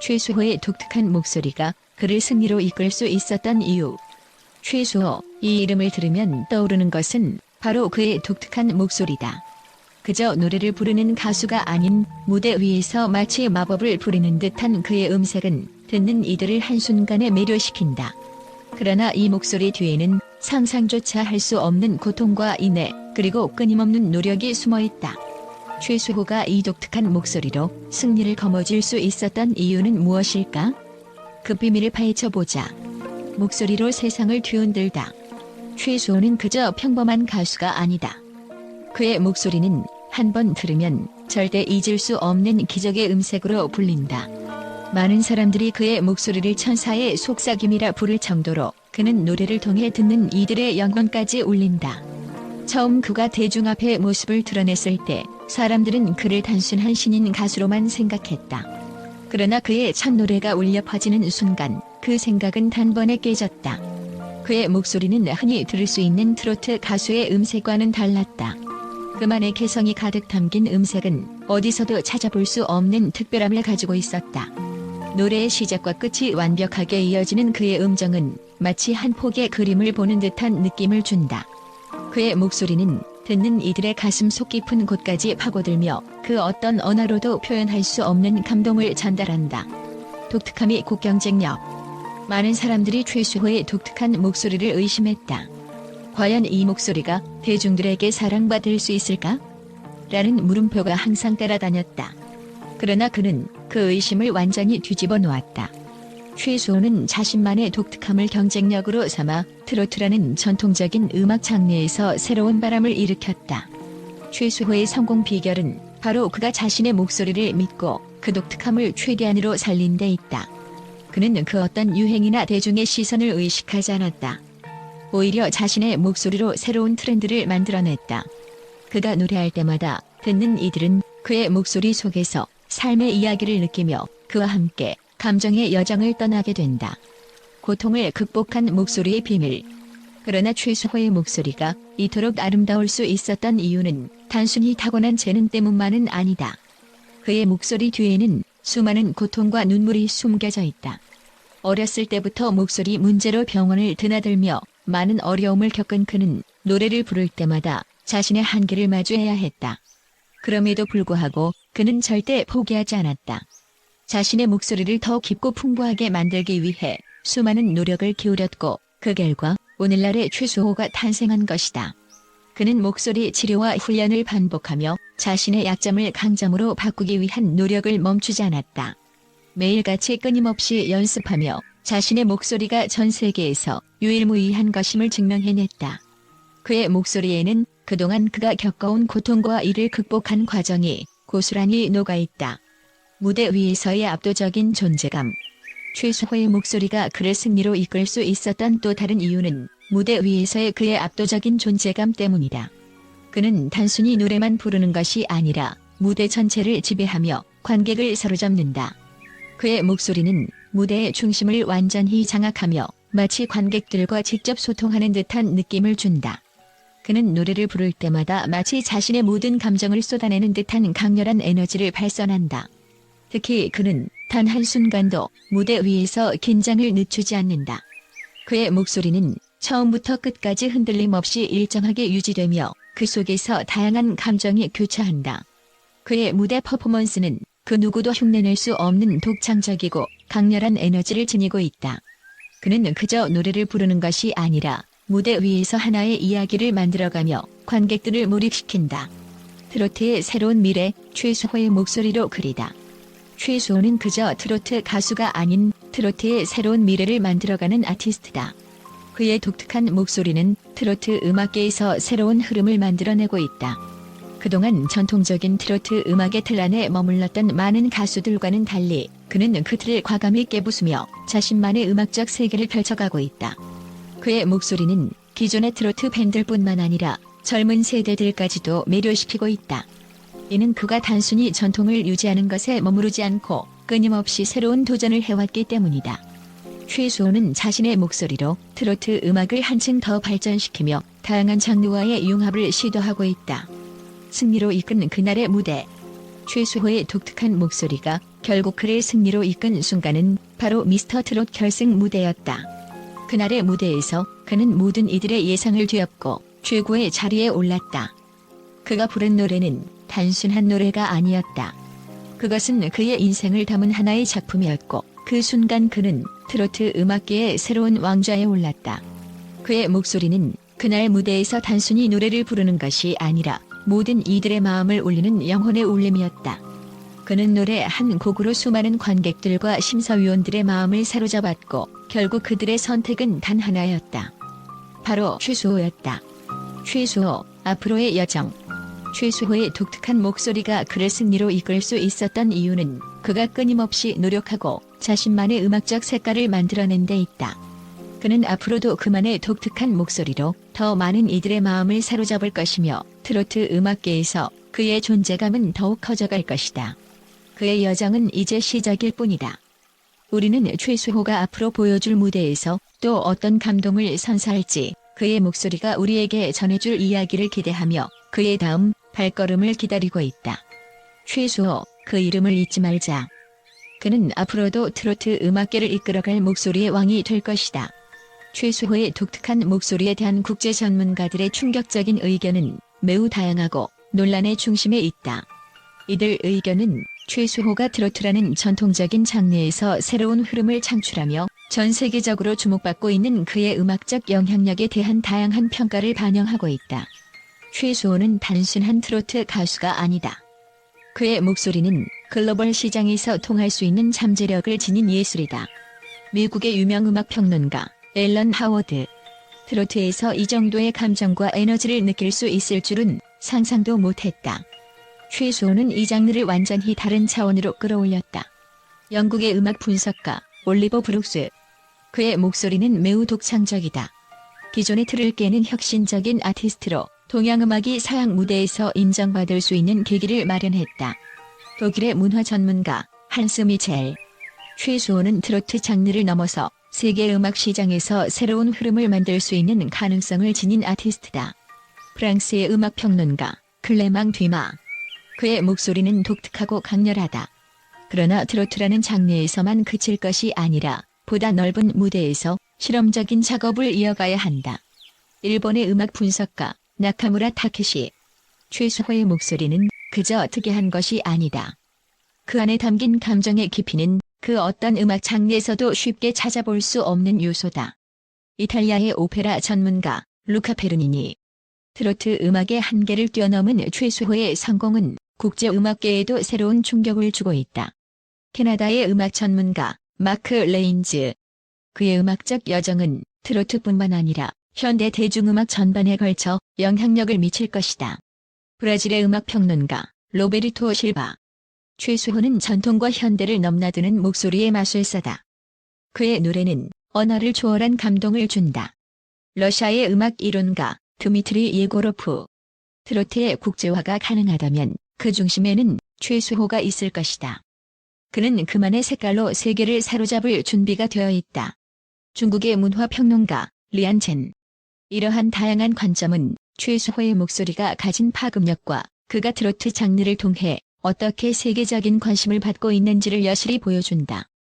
최수호의 독특한 목소리가 그를 승리로 이끌 수 있었던 이유. 최수호, 이 이름을 들으면 떠오르는 것은 바로 그의 독특한 목소리다. 그저 노래를 부르는 가수가 아닌 무대 위에서 마치 마법을 부리는 듯한 그의 음색은 듣는 이들을 한순간에 매료시킨다. 그러나 이 목소리 뒤에는 상상조차 할 수 없는 고통과 인애, 그리고 끊임없는 노력이 숨어 있다. 최수호가 이 독특한 목소리로 승리를 거머쥘 수 있었던 이유는 무엇일까? 그 비밀을 파헤쳐 보자. 목소리로 세상을 뒤흔들다. 최수호는 그저 평범한 가수가 아니다. 그의 목소리는 한 번 들으면 절대 잊을 수 없는 기적의 음색으로 불린다. 많은 사람들이 그의 목소리를 천사의 속삭임이라 부를 정도로 그는 노래를 통해 듣는 이들의 영혼까지 울린다. 처음 그가 대중 앞에 모습을 드러냈을 때 사람들은 그를 단순한 신인 가수로만 생각했다. 그러나 그의 첫 노래가 울려 퍼지는 순간 그 생각은 단번에 깨졌다. 그의 목소리는 흔히 들을 수 있는 트로트 가수의 음색과는 달랐다. 그만의 개성이 가득 담긴 음색은 어디서도 찾아볼 수 없는 특별함을 가지고 있었다. 노래의 시작과 끝이 완벽하게 이어지는 그의 음정은 마치 한 폭의 그림을 보는 듯한 느낌을 준다. 그의 목소리는 듣는 이들의 가슴 속 깊은 곳까지 파고들며 그 어떤 언어로도 표현할 수 없는 감동을 전달한다. 독특함이 국경쟁력. 많은 사람들이 최수호의 독특한 목소리를 의심했다. 과연 이 목소리가 대중들에게 사랑받을 수 있을까? 라는 물음표가 항상 따라다녔다. 그러나 그는 그 의심을 완전히 뒤집어 놓았다. 최수호는 자신만의 독특함을 경쟁력으로 삼아 트로트라는 전통적인 음악 장르에서 새로운 바람을 일으켰다. 최수호의 성공 비결은 바로 그가 자신의 목소리를 믿고 그 독특함을 최대한으로 살린 데 있다. 그는 그 어떤 유행이나 대중의 시선을 의식하지 않았다. 오히려 자신의 목소리로 새로운 트렌드를 만들어냈다. 그가 노래할 때마다 듣는 이들은 그의 목소리 속에서 삶의 이야기를 느끼며 그와 함께 감정의 여정을 떠나게 된다. 고통을 극복한 목소리의 비밀. 그러나 최수호의 목소리가 이토록 아름다울 수 있었던 이유는 단순히 타고난 재능 때문만은 아니다. 그의 목소리 뒤에는 수많은 고통과 눈물이 숨겨져 있다. 어렸을 때부터 목소리 문제로 병원을 드나들며 많은 어려움을 겪은 그는 노래를 부를 때마다 자신의 한계를 마주해야 했다. 그럼에도 불구하고 그는 절대 포기하지 않았다. 자신의 목소리를 더 깊고 풍부하게 만들기 위해 수많은 노력을 기울였고 그 결과 오늘날의 최수호가 탄생한 것이다. 그는 목소리 치료와 훈련을 반복하며 자신의 약점을 강점으로 바꾸기 위한 노력을 멈추지 않았다. 매일같이 끊임없이 연습하며 자신의 목소리가 전 세계에서 유일무이한 것임을 증명해냈다. 그의 목소리에는 그동안 그가 겪어온 고통과 이를 극복한 과정이 고스란히 녹아있다. 무대 위에서의 압도적인 존재감. 최수호의 목소리가 그를 승리로 이끌 수 있었던 또 다른 이유는 무대 위에서의 그의 압도적인 존재감 때문이다. 그는 단순히 노래만 부르는 것이 아니라 무대 전체를 지배하며 관객을 사로잡는다. 그의 목소리는 무대의 중심을 완전히 장악하며 마치 관객들과 직접 소통하는 듯한 느낌을 준다. 그는 노래를 부를 때마다 마치 자신의 모든 감정을 쏟아내는 듯한 강렬한 에너지를 발산한다. 특히 그는 단 한순간도 무대 위에서 긴장을 늦추지 않는다. 그의 목소리는 처음부터 끝까지 흔들림 없이 일정하게 유지되며 그 속에서 다양한 감정이 교차한다. 그의 무대 퍼포먼스는 그 누구도 흉내낼 수 없는 독창적이고 강렬한 에너지를 지니고 있다. 그는 그저 노래를 부르는 것이 아니라 무대 위에서 하나의 이야기를 만들어가며 관객들을 몰입시킨다. 트로트의 새로운 미래 최수호의 목소리로 그리다. 최수호는 그저 트로트 가수가 아닌 트로트의 새로운 미래를 만들어가는 아티스트다. 그의 독특한 목소리는 트로트 음악계에서 새로운 흐름을 만들어내고 있다. 그동안 전통적인 트로트 음악의 틀 안에 머물렀던 많은 가수들과는 달리 그는 그 틀을 과감히 깨부수며 자신만의 음악적 세계를 펼쳐가고 있다. 그의 목소리는 기존의 트로트 팬들뿐만 아니라 젊은 세대들까지도 매료시키고 있다. 이는 그가 단순히 전통을 유지하는 것에 머무르지 않고 끊임없이 새로운 도전을 해왔기 때문이다. 최수호는 자신의 목소리로 트로트 음악을 한층 더 발전시키며 다양한 장르와의 융합을 시도하고 있다. 승리로 이끈 그날의 무대. 최수호의 독특한 목소리가 결국 그를 승리로 이끈 순간은 바로 미스터 트롯 결승 무대였다. 그날의 무대에서 그는 모든 이들의 예상을 뒤엎고 최고의 자리에 올랐다. 그가 부른 노래는 단순한 노래가 아니었다. 그것은 그의 인생을 담은 하나의 작품이었고 그 순간 그는 트로트 음악계의 새로운 왕좌에 올랐다. 그의 목소리는 그날 무대에서 단순히 노래를 부르는 것이 아니라 모든 이들의 마음을 울리는 영혼의 울림이었다. 그는 노래 한 곡으로 수많은 관객들과 심사위원들의 마음을 사로잡았고 결국 그들의 선택은 단 하나였다. 바로 최수호였다. 최수호, 앞으로의 여정. 최수호의 독특한 목소리가 그를 승리로 이끌 수 있었던 이유는 그가 끊임없이 노력하고 자신만의 음악적 색깔을 만들어낸 데 있다. 그는 앞으로도 그만의 독특한 목소리로 더 많은 이들의 마음을 사로잡을 것이며 트로트 음악계에서 그의 존재감은 더욱 커져갈 것이다. 그의 여정은 이제 시작일 뿐이다. 우리는 최수호가 앞으로 보여줄 무대에서 또 어떤 감동을 선사할지 그의 목소리가 우리에게 전해줄 이야기를 기대하며 그의 다음 발걸음을 기다리고 있다. 최수호, 그 이름을 잊지 말자. 그는 앞으로도 트로트 음악계를 이끌어갈 목소리의 왕이 될 것이다. 최수호의 독특한 목소리에 대한 국제 전문가들의 충격적인 의견은 매우 다양하고 논란의 중심에 있다. 이들 의견은 최수호가 트로트라는 전통적인 장르에서 새로운 흐름을 창출하며 전 세계적으로 주목받고 있는 그의 음악적 영향력에 대한 다양한 평가를 반영하고 있다. 최수호는 단순한 트로트 가수가 아니다. 그의 목소리는 글로벌 시장에서 통할 수 있는 잠재력을 지닌 예술이다. 미국의 유명 음악 평론가 앨런 하워드. 트로트에서 이 정도의 감정과 에너지를 느낄 수 있을 줄은 상상도 못했다. 최수호는 이 장르를 완전히 다른 차원으로 끌어올렸다. 영국의 음악 분석가 올리버 브룩스. 그의 목소리는 매우 독창적이다. 기존의 틀을 깨는 혁신적인 아티스트로 동양음악이 서양 무대에서 인정받을 수 있는 계기를 마련했다. 독일의 문화 전문가 한스 미첼. 최수호는 트로트 장르를 넘어서 세계 음악 시장에서 새로운 흐름을 만들 수 있는 가능성을 지닌 아티스트다. 프랑스의 음악 평론가 클레망 뒤마. 그의 목소리는 독특하고 강렬하다. 그러나 트로트라는 장르에서만 그칠 것이 아니라 보다 넓은 무대에서 실험적인 작업을 이어가야 한다. 일본의 음악 분석가 나카무라 타케시. 최수호의 목소리는 그저 특이한 것이 아니다. 그 안에 담긴 감정의 깊이는 그 어떤 음악 장르에서도 쉽게 찾아볼 수 없는 요소다. 이탈리아의 오페라 전문가 루카 페르니니. 트로트 음악의 한계를 뛰어넘은 최수호의 성공은 국제 음악계에도 새로운 충격을 주고 있다. 캐나다의 음악 전문가 마크 레인즈. 그의 음악적 여정은 트로트뿐만 아니라 현대 대중음악 전반에 걸쳐 영향력을 미칠 것이다. 브라질의 음악 평론가 로베르토 실바. 최수호는 전통과 현대를 넘나드는 목소리의 마술사다. 그의 노래는 언어를 초월한 감동을 준다. 러시아의 음악 이론가 드미트리 예고로프. 트로트의 국제화가 가능하다면 그 중심에는 최수호가 있을 것이다. 그는 그만의 색깔로 세계를 사로잡을 준비가 되어 있다. 중국의 문화평론가 리안첸. 이러한 다양한 관점은 최수호의 목소리가 가진 파급력과 그가 트로트 장르를 통해 어떻게 세계적인 관심을 받고 있는지를 여실히 보여준다.